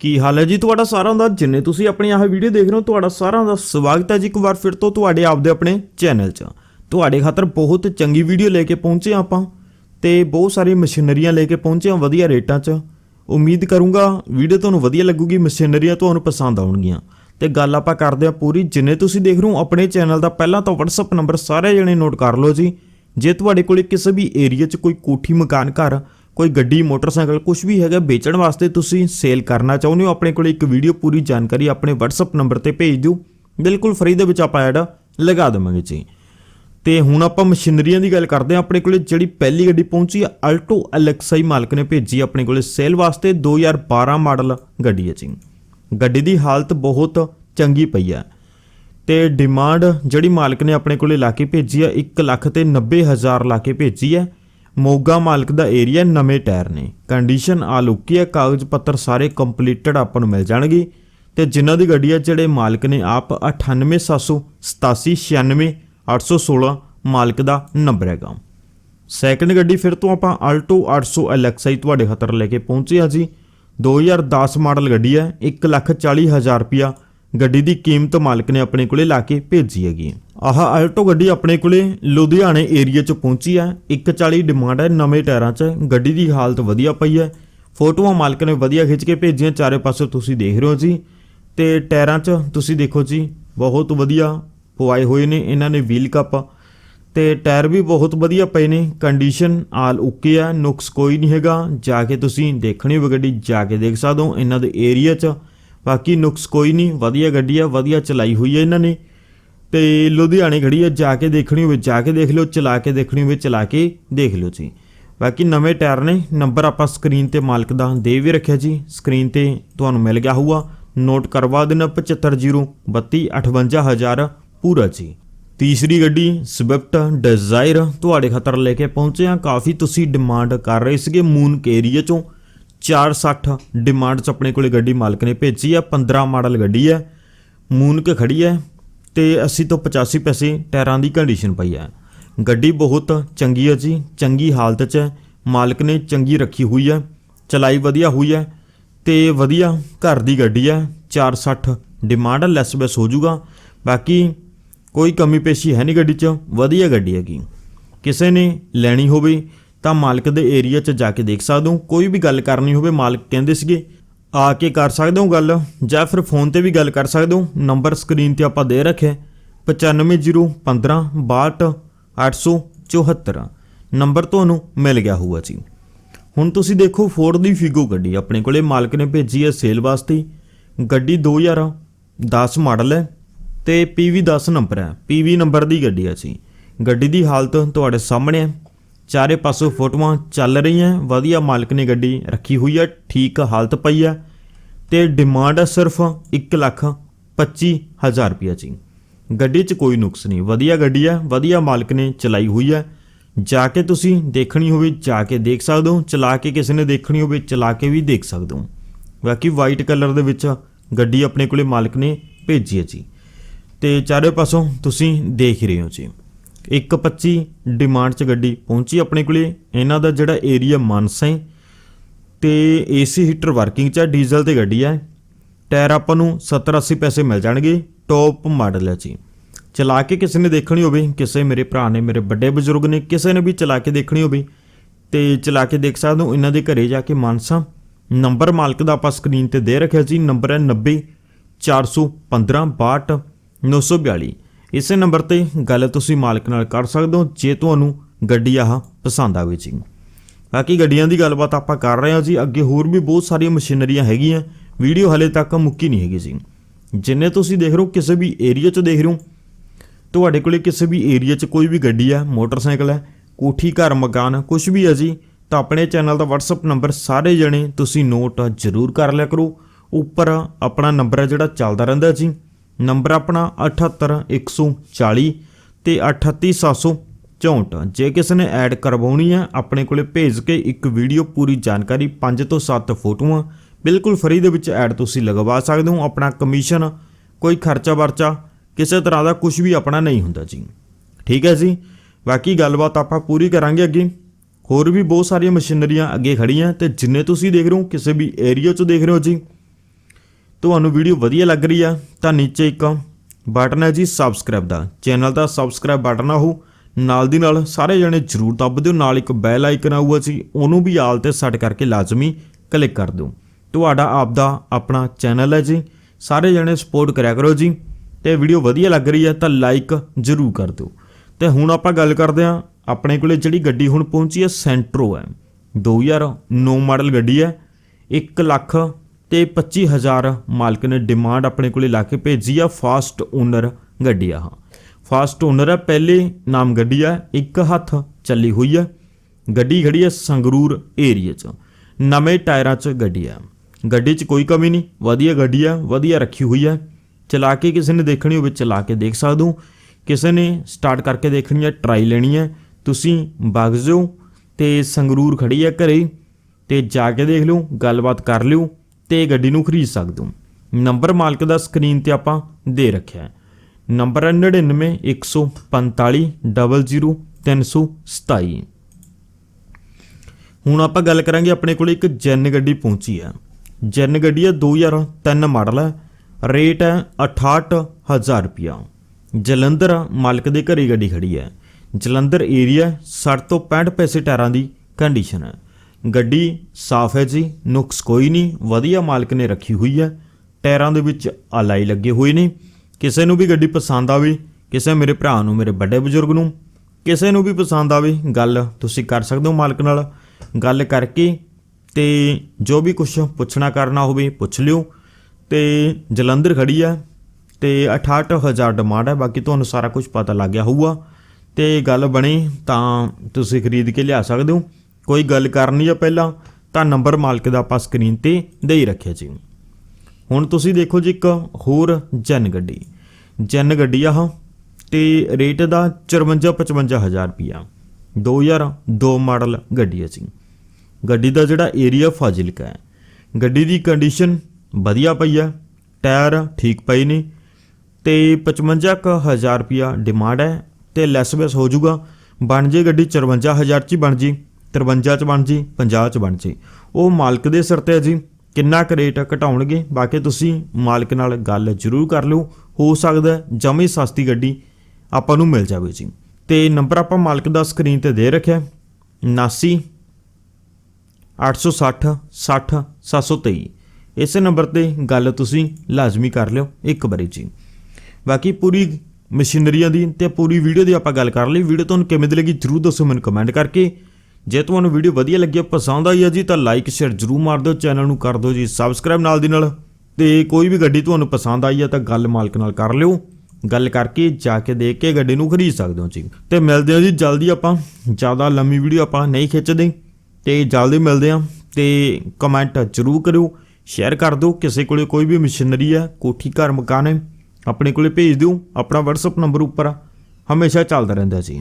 ਕੀ ਹਾਲ ਹੈ ਜੀ? ਤੁਹਾਡਾ ਸਾਰਿਆਂ ਦਾ, ਜਿੰਨੇ ਤੁਸੀਂ ਆਪਣੀ ਆਹ ਵੀਡੀਓ ਦੇਖ ਰਹੇ ਹੋ, ਤੁਹਾਡਾ ਸਾਰਿਆਂ ਦਾ ਸਵਾਗਤ ਹੈ ਜੀ ਇੱਕ ਵਾਰ ਫਿਰ ਤੋਂ ਤੁਹਾਡੇ ਆਪਦੇ ਆਪਣੇ ਚੈਨਲ 'ਚ। ਤੁਹਾਡੇ ਖਾਤਰ ਬਹੁਤ ਚੰਗੀ ਵੀਡੀਓ ਲੈ ਕੇ ਪਹੁੰਚੇ ਹਾਂ ਆਪਾਂ ਤੇ ਬਹੁਤ ਸਾਰੀ ਮਸ਼ੀਨਰੀਆਂ ਲੈ ਕੇ ਪਹੁੰਚੇ ਹਾਂ ਵਧੀਆ ਰੇਟਾਂ 'ਚ। ਉਮੀਦ ਕਰੂੰਗਾ ਵੀਡੀਓ ਤੁਹਾਨੂੰ ਵਧੀਆ ਲੱਗੂਗੀ, ਮਸ਼ੀਨਰੀਆਂ ਤੁਹਾਨੂੰ ਪਸੰਦ ਆਉਣਗੀਆਂ। ਤੇ ਗੱਲ ਆਪਾਂ ਕਰਦੇ ਹਾਂ ਪੂਰੀ। ਜਿੰਨੇ ਤੁਸੀਂ ਦੇਖ ਰਹੇ ਹੋ ਆਪਣੇ ਚੈਨਲ ਦਾ, ਪਹਿਲਾਂ ਤਾਂ WhatsApp ਨੰਬਰ ਸਾਰੇ ਜਣੇ ਨੋਟ ਕਰ ਲਓ ਜੀ। ਜੇ ਤੁਹਾਡੇ ਕੋਲੇ ਕਿਸੇ ਵੀ ਏਰੀਆ 'ਚ ਕੋਈ ਕੋਠੀ, ਮਕਾਨ, ਘਰ ਕੋਈ ਗੱਡੀ, ਮੋਟਰਸਾਈਕਲ ਕੁਝ ਵੀ ਹੈਗਾ, ਵੇਚਣ ਵਾਸਤੇ ਤੁਸੀਂ ਸੇਲ ਕਰਨਾ ਚਾਹੁੰਦੇ ਹੋ, ਆਪਣੇ ਕੋਲ ਇੱਕ ਵੀਡੀਓ ਪੂਰੀ ਜਾਣਕਾਰੀ ਆਪਣੇ WhatsApp ਨੰਬਰ ਤੇ ਭੇਜ ਦਿਓ। ਬਿਲਕੁਲ ਫ੍ਰੀ ਦੇ ਵਿੱਚ ਆਪਾਂ ਐਡ ਲਗਾ ਦੇਵਾਂਗੇ ਜੀ। ਤੇ ਹੁਣ ਆਪਾਂ ਮਸ਼ੀਨਰੀਆਂ ਦੀ ਗੱਲ ਕਰਦੇ ਹਾਂ, ਆਪਣੇ ਕੋਲੇ ਜਿਹੜੀ ਪਹਿਲੀ ਗੱਡੀ ਪਹੁੰਚੀ ਆ ਅਲਟੋ ਅਲੈਕਸਾਈ ਮਾਲਕ ਨੇ ਭੇਜੀ ਆਪਣੇ ਕੋਲੇ ਸੇਲ ਵਾਸਤੇ 2012 ਮਾਡਲ ਗੱਡੀ ਹੈ ਜੀ। ਗੱਡੀ ਦੀ ਹਾਲਤ ਬਹੁਤ ਚੰਗੀ ਪਈ ਹੈ। ਤੇ ਡਿਮਾਂਡ ਜਿਹੜੀ ਮਾਲਕ ਨੇ ਆਪਣੇ ਕੋਲੇ ਲਾ ਕੇ ਭੇਜੀ ਆ 1 ਲੱਖ ਤੇ 90 ਹਜ਼ਾਰ ਲਾ ਕੇ ਭੇਜੀ ਹੈ। ਮੋਗਾ ਮਾਲਕ ਦਾ ਏਰੀਆ ਨਵੇਂ ਟਾਇਰ ਨੇ। ਕੰਡੀਸ਼ਨ ਆ ਲੁੱਕੀ ਹੈ, ਕਾਗਜ਼ ਪੱਤਰ ਸਾਰੇ ਕੰਪਲੀਟਡ ਆਪਾਂ ਨੂੰ ਮਿਲ ਜਾਣਗੇ। ਤੇ ਜਿਨ੍ਹਾਂ ਦੀ ਗੱਡੀ ਹੈ, ਜਿਹੜੇ ਮਾਲਕ ਨੇ ਆਪ 98787 816 ਮਾਲਕ ਦਾ ਨੰਬਰ ਹੈਗਾ। ਸੈਕੰਡ ਗੱਡੀ ਫਿਰ ਤੋਂ ਆਪਾਂ ਆਲਟੋ 800 LXI ਤੁਹਾਡੇ ਖਾਤਰ ਲੈ ਕੇ ਪਹੁੰਚੇ ਹਾਂ ਜੀ। 2010 ਮਾਡਲ ਗੱਡੀ ਹੈ 140000 ਰੁਪਿਆ ਗੱਡੀ ਦੀ ਕੀਮਤ ਮਾਲਕ ਨੇ ਆਪਣੇ ਕੋਲੇ ਲਾ ਕੇ ਭੇਜੀ ਹੈਗੀ ਆਹ ਆਲਟੋ ਗੱਡੀ ਆਪਣੇ ਕੋਲੇ ਲੁਧਿਆਣੇ ਏਰੀਆ 'ਚ ਪਹੁੰਚੀ ਹੈ। 140 ਡਿਮਾਂਡ ਹੈ, ਨਵੇਂ ਟਾਇਰਾਂ 'ਚ। ਗੱਡੀ ਦੀ ਹਾਲਤ ਵਧੀਆ ਪਈ ਹੈ। ਫੋਟੋਆਂ ਮਾਲਕ ਨੇ ਵਧੀਆ ਖਿੱਚ ਕੇ ਭੇਜੀਆਂ। ਚਾਰੇ ਪਾਸੇ ਤੁਸੀਂ ਦੇਖ ਰਹੇ ਹੋ ਜੀ। ਤੇ ਟਾਇਰਾਂ 'ਚ ਤੁਸੀਂ ਦੇਖੋ ਜੀ, ਬਹੁਤ ਵਧੀਆ ਪਵਾਏ ਹੋਏ ਨੇ। ਇਹਨਾਂ ਨੇ ਵੀਲ ਕੱਪ। ਤੇ ਟਾਇਰ ਵੀ ਬਹੁਤ ਵਧੀਆ ਪਏ ਨੇ। ਕੰਡੀਸ਼ਨ ਆਲ ਓਕੇ ਆ ਨੁਕਸ ਕੋਈ ਨਹੀਂ ਹੈਗਾ। ਜਾ ਕੇ ਤੁਸੀਂ ਦੇਖਣੀ ਹੋਵੇ ਗੱਡੀ, ਜਾ ਕੇ ਦੇਖ ਸਕਦੇ ਹੋ। ਇਹਨਾਂ ਦੇ ਏਰੀਆ 'ਚ ਬਾਕੀ ਨੁਕਸ ਕੋਈ ਨਹੀਂ, ਵਧੀਆ ਗੱਡੀ ਆ, ਵਧੀਆ ਚਲਾਈ ਹੋਈ ਹੈ ਇਹਨਾਂ ਨੇ। ਤੇ ਲੁਧਿਆਣੇ ਖੜੀ ਹੈ ਜਾ ਕੇ ਦੇਖਣੀ ਹੋਵੇ, ਜਾ ਕੇ ਦੇਖ ਲਿਓ, ਚਲਾ ਕੇ ਦੇਖਣੀ ਹੋਵੇ, ਚਲਾ ਕੇ ਦੇਖ ਲਿਓ ਜੀ ਬਾਕੀ ਨਵੇਂ ਟਾਇਰ ਨੇ, ਨੰਬਰ ਆਪਾਂ ਸਕਰੀਨ ਤੇ ਮਾਲਕ ਦਾ ਦੇ ਵੀ ਰੱਖਿਆ ਜੀ। ਸਕਰੀਨ ਤੇ ਤੁਹਾਨੂੰ ਮਿਲ ਗਿਆ ਹੋਊਗਾ। ਨੋਟ ਕਰਵਾ ਦੇਣਾ 7503258000 ਪੂਰਾ ਜੀ। ਤੀਸਰੀ ਗੱਡੀ, ਸਵਿਫਟ ਡਿਜ਼ਾਇਰ, ਤੁਹਾਡੇ ਖਤਰ ਲੈ ਕੇ ਪਹੁੰਚੇ ਆ। ਕਾਫੀ ਤੁਸੀਂ ਡਿਮਾਂਡ ਕਰ ਰਹੇ ਸੀਗੇ ਮੂਨ ਏਰੀਆ ਚੋਂ। 460 ਡਿਮਾਂਡ ਚ ਆਪਣੇ ਕੋਲੇ ਗੱਡੀ ਮਾਲਕ ਨੇ ਭੇਜੀ ਆ 15 ਮਾਡਲ ਗੱਡੀ ਹੈ ਮੂਨਕ ਕੇ ਖੜੀ ਹੈ ਤੇ 80 ਤੋਂ 85 ਪੈਸੇ ਟਾਇਰਾਂ ਦੀ ਕੰਡੀਸ਼ਨ ਪਈ ਹੈ ਗੱਡੀ ਬਹੁਤ ਚੰਗੀ ਹੈ ਜੀ, ਚੰਗੀ ਹਾਲਤ 'ਚ ਹੈ ਮਾਲਕ ਨੇ ਚੰਗੀ ਰੱਖੀ ਹੋਈ ਹੈ ਚਲਾਈ ਵਧੀਆ ਹੋਈ ਹੈ ਤੇ ਵਧੀਆ ਘਰ ਦੀ ਗੱਡੀ ਹੈ 460 ਡਿਮਾਂਡ ਲੈਸ ਬੈਸ ਹੋ ਜਾਊਗਾ। ਬਾਕੀ ਕੋਈ ਕਮੀ ਪੇਸ਼ੀ ਹੈ ਨਹੀਂ ਗੱਡੀ 'ਚ, ਵਧੀਆ ਗੱਡੀ ਹੈਗੀ। ਕਿਸੇ ਨੇ ਲੈਣੀ ਹੋਵੇ ਤਾਂ ਮਾਲਕ ਦੇ ਏਰੀਆ 'ਚ ਜਾ ਕੇ ਦੇਖ ਸਕਦੇ ਹੋ। ਕੋਈ ਵੀ ਗੱਲ ਕਰਨੀ ਹੋਵੇ, ਮਾਲਕ ਕਹਿੰਦੇ ਸੀਗੇ, ਆ ਕੇ ਕਰ ਸਕਦੇ ਹੋ ਗੱਲ? ਜਾਂ ਫਿਰ ਫੋਨ ਤੇ ਵੀ ਗੱਲ ਕਰ ਸਕਦੇ ਹੋ। ਨੰਬਰ ਸਕਰੀਨ ਤੇ ਆਪਾਂ ਦੇ ਰੱਖਿਆ 950156 874 ਨੰਬਰ ਤੁਹਾਨੂੰ ਮਿਲ ਗਿਆ ਹੋਊਗਾ ਜੀ। ਹੁਣ ਤੁਸੀਂ ਦੇਖੋ ਫੋਰਡ ਦੀ ਫਿਗੋ ਗੱਡੀ ਆਪਣੇ ਕੋਲੇ ਮਾਲਕ ਨੇ ਭੇਜੀ ਹੈ ਸੇਲ ਵਾਸਤੇ। ਗੱਡੀ 2010 ਮਾਡਲ ਹੈ ਤੇ PV 10 ਨੰਬਰ ਹੈ। PV ਨੰਬਰ ਦੀ ਗੱਡੀ ਹੈ ਜੀ। ਗੱਡੀ ਦੀ ਹਾਲਤ ਤੁਹਾਡੇ ਸਾਹਮਣੇ ਹੈ। ਚਾਰੇ ਪਾਸੋਂ ਫੋਟੋਆਂ ਚੱਲ ਰਹੀਆਂ ਵਧੀਆ ਮਾਲਕ ਨੇ ਗੱਡੀ ਰੱਖੀ ਹੋਈ ਹੈ। ਠੀਕ ਹਾਲਤ ਪਈ ਹੈ ਤੇ ਡਿਮਾਂਡ ਹੈ ਸਿਰਫ 1 ਲੱਖ 25 ਹਜ਼ਾਰ ਰੁਪਇਆ ਜੀ। ਗੱਡੀ 'ਚ ਕੋਈ ਨੁਕਸ ਨਹੀਂ। ਵਧੀਆ ਗੱਡੀ ਹੈ। ਵਧੀਆ ਮਾਲਕ ਨੇ ਚਲਾਈ ਹੋਈ ਹੈ। ਜਾ ਕੇ ਤੁਸੀਂ ਦੇਖਣੀ ਹੋਵੇ, ਜਾ ਕੇ ਦੇਖ ਸਕਦੇ ਹੋ। ਚਲਾ ਕੇ ਕਿਸੇ ਨੇ ਦੇਖਣੀ ਹੋਵੇ, ਚਲਾ ਕੇ ਵੀ ਦੇਖ ਸਕਦੇ ਹੋ। ਬਾਕੀ ਵਾਈਟ ਕਲਰ ਦੇ ਵਿੱਚ ਗੱਡੀ ਆਪਣੇ ਕੋਲੇ ਮਾਲਕ ਨੇ ਭੇਜੀ ਹੈ ਜੀ। ਤੇ ਚਾਰੇ ਪਾਸੋਂ ਤੁਸੀਂ ਦੇਖ ਹੀ ਰਹੇ ਹੋ ਜੀ। 125 ਡਿਮਾਂਡ 'ਚ ਗੱਡੀ ਪਹੁੰਚੀ ਆਪਣੇ ਕੋਲੇ। ਇਹਨਾਂ ਦਾ ਜਿਹੜਾ ਏਰੀਆ ਮਾਨਸਾ ਹੈ, ਤੇ ਏਸੀ ਹੀਟਰ ਵਰਕਿੰਗ 'ਚ ਹੈ ਡੀਜ਼ਲ ਤੇ ਗੱਡੀ ਹੈ। ਟਾਇਰ ਆਪਾਂ ਨੂੰ 70 80 ਪੈਸੇ ਮਿਲ ਜਾਣਗੇ ਟੌਪ ਮਾਡਲ ਹੈ ਜੀ। ਚਲਾ ਕੇ ਕਿਸੇ ਨੇ ਦੇਖਣੀ ਹੋਵੇ, ਕਿਸੇ ਮੇਰੇ ਭਰਾ ਨੇ, ਮੇਰੇ ਵੱਡੇ ਬਜ਼ੁਰਗ ਨੇ, ਕਿਸੇ ਨੇ ਵੀ ਚਲਾ ਕੇ ਦੇਖਣੀ ਹੋਵੇ, ਤੇ ਚਲਾ ਕੇ ਦੇਖ ਸਕਦੇ ਹੋ, ਇਹਨਾਂ ਦੇ ਘਰੇ ਜਾ ਕੇ ਮਾਨਸਾ। ਨੰਬਰ ਮਾਲਕ ਦਾ ਆਪਾਂ ਸਕਰੀਨ ਤੇ ਦੇ ਰੱਖਿਆ ਜੀ, ਨੰਬਰ ਹੈ 90 415 62 942 ਇਸੇ ਨੰਬਰ ਤੇ ਗੱਲ ਤੁਸੀਂ ਮਾਲਕ ਨਾਲ ਕਰ ਸਕਦੇ ਹੋ, ਜੇ ਤੁਹਾਨੂੰ ਗੱਡੀ ਆਹ ਪਸੰਦ ਆਵੇ ਜੀ ਬਾਕੀ ਗੱਡੀਆਂ ਦੀ ਗੱਲਬਾਤ ਆਪਾਂ ਕਰ ਰਹੇ ਹਾਂ ਜੀ। ਅੱਗੇ ਹੋਰ ਵੀ ਬਹੁਤ ਸਾਰੀਆਂ ਮਸ਼ੀਨਰੀਆਂ ਹੈਗੀਆਂ, ਵੀਡੀਓ ਹਲੇ ਤੱਕ ਮੁੱਕੀ ਨਹੀਂ ਹੈਗੀ ਜੀ ਜਿੰਨੇ ਤੁਸੀਂ ਦੇਖ ਰਹੇ ਹੋ, ਕਿਸੇ ਵੀ ਏਰੀਆ 'ਚ ਦੇਖ ਰਹੇ ਹੋ, ਤੁਹਾਡੇ ਕੋਲੇ ਕਿਸੇ ਵੀ ਏਰੀਆ 'ਚ ਕੋਈ ਵੀ ਗੱਡੀ ਹੈ ਮੋਟਰਸਾਈਕਲ ਹੈ ਕੋਠੀ, ਘਰ, ਮਕਾਨ ਕੁਝ ਵੀ ਹੈ ਜੀ, ਤਾਂ ਆਪਣੇ ਚੈਨਲ ਦਾ WhatsApp ਨੰਬਰ ਸਾਰੇ ਜਣੇ ਤੁਸੀਂ ਨੋਟ ਜ਼ਰੂਰ ਕਰ ਲਿਆ ਕਰੋ। ਉੱਪਰ ਆਪਣਾ ਨੰਬਰ ਹੈ ਜਿਹੜਾ ਚੱਲਦਾ ਰਹਿੰਦਾ ਜੀ। ਨੰਬਰ ਆਪਣਾ 78140 ਤੇ 38764 ਜੇ ਕਿਸੇ ਨੇ ਐਡ ਕਰਵਾਉਣੀ ਹੈ, ਆਪਣੇ ਕੋਲੇ ਭੇਜ ਕੇ ਇੱਕ ਵੀਡੀਓ ਪੂਰੀ ਜਾਣਕਾਰੀ 5 ਤੋਂ 7 ਫੋਟੋਆਂ ਬਿਲਕੁਲ ਫਰੀ ਦੇ ਵਿੱਚ ਐਡ ਤੁਸੀਂ ਲਗਵਾ ਸਕਦੇ ਹੋ। ਆਪਣਾ ਕਮਿਸ਼ਨ, ਕੋਈ ਖਰਚਾ ਵਰਚਾ, ਕਿਸੇ ਤਰ੍ਹਾਂ ਦਾ ਕੁਝ ਵੀ ਆਪਣਾ ਨਹੀਂ ਹੁੰਦਾ ਜੀ। ਠੀਕ ਹੈ ਜੀ? ਬਾਕੀ ਗੱਲਬਾਤ ਆਪਾਂ ਪੂਰੀ ਕਰਾਂਗੇ ਅੱਗੇ। ਹੋਰ ਵੀ ਬਹੁਤ ਸਾਰੀਆਂ ਮਸ਼ੀਨਰੀਆਂ ਅੱਗੇ ਖੜੀਆਂ ਤੇ ਜਿੰਨੇ ਤੁਸੀਂ ਦੇਖ ਰਹੇ ਹੋ, ਕਿਸੇ ਵੀ ਏਰੀਆ 'ਚ ਦੇਖ ਰਹੇ ਹੋ ਜੀ ਤੁਹਾਨੂੰ ਵੀਡੀਓ ਵਧੀਆ ਲੱਗ ਰਹੀ ਆ, ਤਾਂ ਨੀਚੇ ਇੱਕ ਬਟਨ ਹੈ ਜੀ ਸਬਸਕ੍ਰਾਈਬ ਦਾ। ਚੈਨਲ ਦਾ ਸਬਸਕ੍ਰਾਈਬ ਬਟਨ ਆ ਉਹ ਨਾਲ ਦੀ ਨਾਲ ਸਾਰੇ ਜਣੇ ਜਰੂਰ ਦੱਬ ਦਿਓ, ਨਾਲ ਇੱਕ ਬੈਲ ਆਈਕਨ ਆਊਗਾ ਜੀ, ਉਹਨੂੰ ਵੀ ਆਲ ਤੇ ਸੈੱਟ ਕਰਕੇ ਲਾਜ਼ਮੀ ਕਲਿੱਕ ਕਰ ਦਿਓ। ਤੁਹਾਡਾ ਆਪਦਾ ਆਪਣਾ ਚੈਨਲ ਹੈ ਜੀ, ਸਾਰੇ ਜਣੇ ਸਪੋਰਟ ਕਰਿਆ ਕਰੋ ਜੀ, ਤੇ ਵੀਡੀਓ ਵਧੀਆ ਲੱਗ ਰਹੀ ਹੈ ਤਾਂ ਲਾਈਕ ਜਰੂਰ ਕਰ ਦਿਓ। ਤੇ ਹੁਣ ਆਪਾਂ ਗੱਲ ਕਰਦੇ ਹਾਂ, ਆਪਣੇ ਕੋਲੇ ਜਿਹੜੀ ਗੱਡੀ ਹੁਣ ਪਹੁੰਚੀ ਹੈ ਸੈਂਟਰੋ ਹੈ 2009 ਮਾਡਲ ਗੱਡੀ ਹੈ 1 ਲੱਖ ਤੇ 25000 ਮਾਲਕ ਨੇ ਡਿਮਾਂਡ ਆਪਣੇ ਕੋਲੇ ਲਾ ਕੇ ਭੇਜੀ ਆ ਫਾਸਟ ਓਨਰ ਗੱਡੀ ਆ ਫਾਸਟ ਓਨਰ ਆ, ਪਹਿਲੇ ਨਾਮ ਗੱਡੀ ਆ, ਇੱਕ ਹੱਥ ਚੱਲੀ ਹੋਈ ਹੈ ਗੱਡੀ ਖੜੀ ਹੈ ਸੰਗਰੂਰ ਏਰੀਆ 'ਚ। ਨਵੇਂ ਟਾਇਰਾਂ 'ਚ ਗੱਡੀ ਆ। ਗੱਡੀ 'ਚ ਕੋਈ ਕਮੀ ਨਹੀਂ, ਵਧੀਆ ਗੱਡੀ ਆ, ਵਧੀਆ ਰੱਖੀ ਹੋਈ ਹੈ ਚਲਾ ਕੇ ਕਿਸੇ ਨੇ ਦੇਖਣੀ ਹੋਵੇ, ਚਲਾ ਕੇ ਦੇਖ ਸਕਦੇ ਹੋ। ਕਿਸੇ ਨੇ ਸਟਾਰਟ ਕਰਕੇ ਦੇਖਣੀ ਹੈ ਟਰਾਈ ਲੈਣੀ ਹੈ ਤੁਸੀਂ ਵਗ ਜਾਓ ਤੇ ਸੰਗਰੂਰ ਖੜੀ ਹੈ ਘਰੇ ਤੇ ਜਾ ਕੇ ਦੇਖ ਲਿਓ, ਗੱਲਬਾਤ ਕਰ ਲਿਓ। ਤੇ ਗੱਡੀ ਨੂੰ ਖਰੀਦ ਸਕਦੇ ਹੋ। ਨੰਬਰ ਮਾਲਕ ਦਾ ਸਕਰੀਨ ਤੇ ਆਪਾਂ ਦੇ ਰੱਖਿਆ ਹੈ। ਨੰਬਰ ਹੈ 99 145 00 327 ਹੁਣ ਆਪਾਂ ਗੱਲ ਕਰਾਂਗੇ ਆਪਣੇ ਕੋਲ ਇੱਕ ਜੈਨ ਗੱਡੀ ਪਹੁੰਚੀ ਹੈ। ਜੈਨ ਗੱਡੀ ਹੈ 2003 ਮਾਡਲ ਹੈ। ਰੇਟ ਹੈ 68000 ਰੁਪਿਆ ਜਲੰਧਰ ਮਾਲਕ ਦੇ ਘਰੇ ਗੱਡੀ ਖੜੀ ਹੈ। ਜਲੰਧਰ ਏਰੀਆ 60 ਤੋਂ 65 ਪੈਸੇ ਟਾਇਰਾਂ ਦੀ ਕੰਡੀਸ਼ਨ ਹੈ। ਗੱਡੀ ਸਾਫ਼ ਹੈ ਜੀ, ਨੁਕਸ ਕੋਈ ਨਹੀਂ, ਵਧੀਆ ਮਾਲਕ ਨੇ ਰੱਖੀ ਹੋਈ ਹੈ। ਟਾਇਰਾਂ ਦੇ ਵਿੱਚ ਅਲਾਈ ਲੱਗੇ ਹੋਏ ਨੇ। ਕਿਸੇ ਨੂੰ ਵੀ ਗੱਡੀ ਪਸੰਦ ਆਵੇ, ਕਿਸੇ ਮੇਰੇ ਭਰਾ ਨੂੰ, ਮੇਰੇ ਵੱਡੇ ਬਜ਼ੁਰਗ ਨੂੰ, ਕਿਸੇ ਨੂੰ ਵੀ ਪਸੰਦ ਆਵੇ, ਗੱਲ ਤੁਸੀਂ ਕਰ ਸਕਦੇ ਹੋ ਮਾਲਕ ਨਾਲ। ਗੱਲ ਕਰਕੇ ਤੇ ਜੋ ਵੀ ਕੁਝ ਪੁੱਛਣਾ ਕਰਨਾ ਹੋਵੇ, ਪੁੱਛ ਲਿਓ। ਤੇ ਜਲੰਧਰ ਖੜੀ ਆ ਤੇ 68000 ਡਿਮਾਂਡ ਹੈ, ਬਾਕੀ ਤੁਹਾਨੂੰ ਸਾਰਾ ਕੁਝ ਪਤਾ ਲੱਗ ਗਿਆ ਹੋਊਗਾ। ਤੇ ਗੱਲ ਬਣੀ ਤਾਂ ਤੁਸੀਂ ਖਰੀਦ ਕੇ ਲਿਆ ਸਕਦੇ ਹੋ। ਕੋਈ ਗੱਲ ਕਰਨੀ ਆ ਪਹਿਲਾਂ, ਤਾਂ ਨੰਬਰ ਮਾਲਕ ਦਾ ਆਪਾਂ ਸਕਰੀਨ ਤੇ ਦੇ ਹੀ ਰੱਖਿਆ ਜੀ। ਹੁਣ ਤੁਸੀਂ ਦੇਖੋ ਜੀ ਇੱਕ ਹੋਰ ਜਨ ਗੱਡੀ। ਜਨ ਗੱਡੀ ਆ ਤੇ ਰੇਟ ਦਾ 54 55000 ਰੁਪਿਆ 2002 ਮਾਡਲ ਗੱਡੀ ਹੈ ਜੀ। ਗੱਡੀ ਦਾ ਜਿਹੜਾ ਏਰੀਆ ਫਾਜ਼ਿਲਕਾ ਹੈ। ਗੱਡੀ ਦੀ ਕੰਡੀਸ਼ਨ ਵਧੀਆ ਪਈ ਹੈ ਟਾਇਰ ਠੀਕ ਪਏ ਨੇ, ਤੇ 55000 ਰੁਪਿਆ ਡਿਮਾਂਡ ਹੈ, ਤੇ ਲੈਸ ਬੈਸ ਹੋ ਜਾਊਗਾ। ਬਣ ਜੇ ਗੱਡੀ 54000 ਚ ਹੀ ਬਣ ਜੀ। 53 ਚ ਬਣ ਜੀ 50 ਚ ਬਣ ਜੀ। ਉਹ ਮਾਲਕ ਦੇ ਸਿਰ ਤੇ ਹੈ ਜੀ। ਕਿੰਨਾ ਕੁ ਰੇਟ ਘਟਾਉਣਗੇ? ਬਾਕੀ ਤੁਸੀਂ ਮਾਲਕ ਨਾਲ ਗੱਲ ਜ਼ਰੂਰ ਕਰ ਲਿਓ। ਹੋ ਸਕਦਾ ਹੈ ਜਮੀ ਸਸਤੀ ਗੱਡੀ ਆਪਾਂ ਨੂੰ ਮਿਲ ਜਾਵੇ ਜੀ। ਤੇ ਨੰਬਰ ਆਪਾਂ ਮਾਲਕ ਦਾ ਸਕਰੀਨ ਤੇ ਦੇ ਰੱਖਿਆ। 79 860 60 723 ਇਸੇ ਨੰਬਰ ਤੇ ਗੱਲ ਤੁਸੀਂ ਲਾਜ਼ਮੀ ਕਰ ਲਿਓ ਇੱਕ ਵਾਰੀ ਜੀ। ਬਾਕੀ ਪੂਰੀ ਮਸ਼ੀਨਰੀਆਂ ਦੀ ਤੇ ਪੂਰੀ ਵੀਡੀਓ ਦੀ ਆਪਾਂ ਗੱਲ ਕਰ ਲਈ। ਵੀਡੀਓ ਤੁਹਾਨੂੰ ਕਿਵੇਂ ਦੀ ਲੱਗੀ ਜਰੂਰ ਦੱਸੋ ਮੈਨੂੰ ਕਮੈਂਟ ਕਰਕੇ। ਜੇ ਤੁਹਾਨੂੰ ਵੀਡੀਓ ਵਧੀਆ ਲੱਗੀ ਪਸੰਦ ਆਈ ਹੈ ਜੀ, ਤਾਂ ਲਾਈਕ ਸ਼ੇਅਰ ਜਰੂਰ ਮਾਰ ਦਿਓ ਚੈਨਲ ਨੂੰ ਕਰ ਦਿਓ ਜੀ ਸਬਸਕ੍ਰਾਈਬ ਨਾਲ ਦੀ ਨਾਲ। ਤੇ ਕੋਈ ਵੀ ਗੱਡੀ ਤੁਹਾਨੂੰ ਪਸੰਦ ਆਈ ਹੈ ਤਾਂ ਗੱਲ ਮਾਲਕ ਨਾਲ ਕਰ ਲਿਓ। ਗੱਲ ਕਰਕੇ ਜਾ ਕੇ ਦੇਖ ਕੇ ਗੱਡੀ ਨੂੰ ਖਰੀਦ ਸਕਦੇ ਹੋ ਜੀ। ਤੇ ਮਿਲਦੇ ਹਾਂ ਜੀ ਜਲਦੀ ਆਪਾਂ। ਜ਼ਿਆਦਾ ਲੰਮੀ ਵੀਡੀਓ ਆਪਾਂ ਨਹੀਂ ਖਿੱਚਦੇ। ਤੇ ਜਲਦੀ ਮਿਲਦੇ ਹਾਂ। ਤੇ ਕਮੈਂਟ ਜ਼ਰੂਰ ਕਰਿਓ ਸ਼ੇਅਰ ਕਰ ਦਿਓ। ਕਿਸੇ ਕੋਲੇ ਕੋਈ ਵੀ ਮਸ਼ੀਨਰੀ ਹੈ ਕੋਠੀ, ਘਰ, ਮਕਾਨ ਹੈ ਆਪਣੇ ਕੋਲੇ ਭੇਜ ਦਿਓ। ਆਪਣਾ WhatsApp ਨੰਬਰ ਉੱਪਰ ਹਮੇਸ਼ਾ ਚੱਲਦਾ ਰਹਿੰਦਾ ਜੀ।